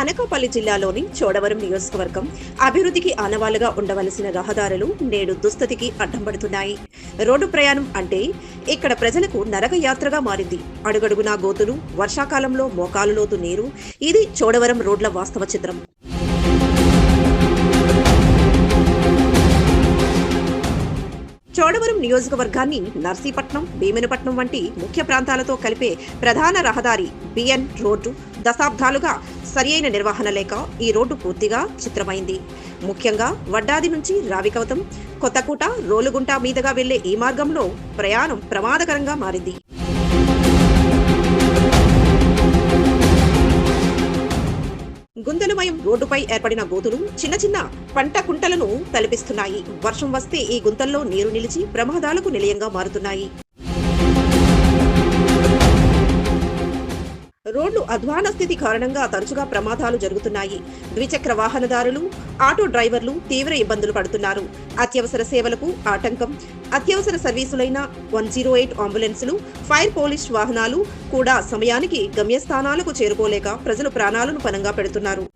అనకాపల్లి జిల్లాలోని చోడవరం నియోజకవర్గం అభివృద్ధికి ఆనవాలుగా ఉండవలసిన రహదారులు నేడు దుస్థితికి అడ్డం పడుతున్నాయి. రోడ్డు ప్రయాణం అంటే ఇక్కడ ప్రజలకు నరక యాత్రగా మారింది. అడుగడుగునా గోతులు వర్షాకాలంలో మోకాలు లోతు నీరు ఇది చోడవరం రోడ్ల వాస్తవ చిత్రం. చోడవరం నియోజకవర్గాన్ని నర్సీపట్నం భీమినపట్నం వంటి ముఖ్య ప్రాంతాలతో కలిపే ప్రధాన రహదారి బిఎన్ రోడ్డు దశాబ్దాలుగా సరియైన నిర్వహణ లేక ఈ రోడ్డు పూర్తిగా చిత్రమైంది. ముఖ్యంగా వడ్డాది నుంచి రావికవతం కొత్తకూట రోలుగుంట మీదుగా వెళ్ళే ఈ మార్గంలో ప్రయాణం ప్రమాదకరంగా మారింది. గుంతలమయం రోడ్డుపై ఏర్పడిన గోతులు చిన్న చిన్న పంట కుంటలను తలపిస్తున్నాయి. వర్షం వస్తే ఈ గుంతల్లో నీరు నిలిచి ప్రమాదాలకు నిలయంగా మారుతున్నాయి. రోడ్లు అధ్వాన స్థితి కారణంగా తరచుగా ప్రమాదాలు జరుగుతున్నాయి. ద్విచక్ర వాహనదారులు ఆటో డ్రైవర్లు తీవ్ర ఇబ్బందులు పడుతున్నారు. అత్యవసర సేవలకు ఆటంకం. అత్యవసర సర్వీసులైన వన్ జీరో ఎయిట్ అంబులెన్సులు ఫైర్ పోలీస్ వాహనాలు కూడా సమయానికి గమ్యస్థానాలకు చేరుకోలేక ప్రజలు ప్రాణాలను పనంగా పెడుతున్నారు.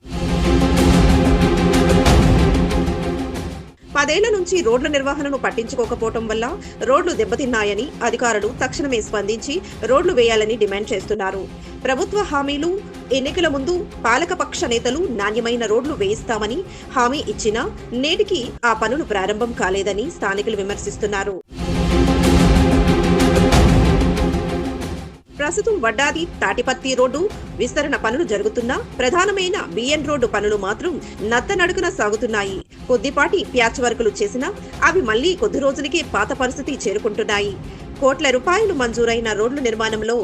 పదేళ్ళ నుంచి రోడ్ల నిర్వహణను పట్టించుకోకపోవటం వల్ల రోడ్లు దెబ్బతిన్నాయని అధికారులు తక్షణమే స్పందించి రోడ్లు వేయాలని డిమాండ్ చేస్తున్నారు. ప్రభుత్వ హామీలు ఎన్నికల ముందు పాలకపక్ష నేతలు నాణ్యమైన రోడ్లు వేయిస్తామని హామీ ఇచ్చినా నేటికి ఆ పనులు ప్రారంభం కాలేదని స్థానికులు విమర్శిస్తున్నారు. ప్రస్తుతం వడ్డాది తాటిపత్తి రోడ్డు విస్తరణ పనులు జరుగుతున్నా ప్రధానమైన బిఎన్ రోడ్డు పనులు మాత్రం నత్తనడుకున సాగుతున్నాయి. కొద్దిపాటి ప్యాచ్ వర్కులు చేసినా అవి మళ్ళీ కొద్ది రోజులకే పాత పరిస్థితి చేరుకుంటున్నాయి. కోట్ల రూపాయలు మంజూరైన రోడ్ల నిర్మాణంలో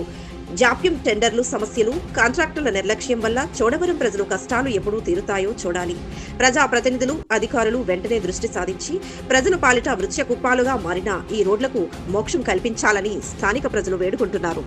జాప్యం టెండర్లు సమస్యలు కాంట్రాక్టుల నిర్లక్ష్యం వల్ల చోడవరం ప్రజలు కష్టాలు ఎప్పుడు తీరుతాయో చూడాలి. ప్రజాప్రతినిధులు అధికారులు వెంటనే దృష్టి సాధించి ప్రజల పాలిట వృక్ష కుప్పాలుగా మారిన ఈ రోడ్లకు మోక్షం కల్పించాలని స్థానిక ప్రజలు వేడుకుంటున్నారు.